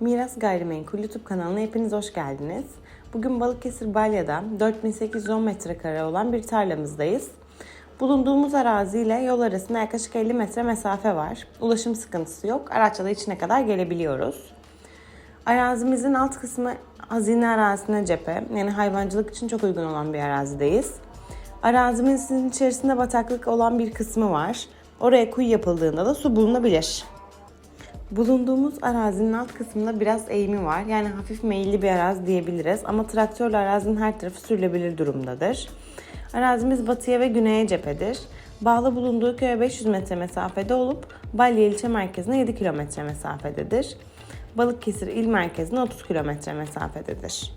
Miras Gayrimenkul YouTube kanalına hepiniz hoş geldiniz. Bugün Balıkesir Balya'da 4810 metrekare olan bir tarlamızdayız. Bulunduğumuz arazi ile yol arasında yaklaşık 50 metre mesafe var. Ulaşım sıkıntısı yok. Araçla da içine kadar gelebiliyoruz. Arazimizin alt kısmı hazine arazisine cephe. Yani hayvancılık için çok uygun olan bir arazideyiz. Arazimizin içerisinde bataklık olan bir kısmı var. Oraya kuyu yapıldığında da su bulunabilir. Bulunduğumuz arazinin alt kısmında biraz eğimi var. Yani hafif meyilli bir arazi diyebiliriz. Ama traktörle arazinin her tarafı sürülebilir durumdadır. Arazimiz batıya ve güneye cephedir. Bağlı bulunduğu köye 500 metre mesafede olup Balya ilçe merkezine 7 kilometre mesafededir. Balıkesir il merkezine 30 kilometre mesafededir.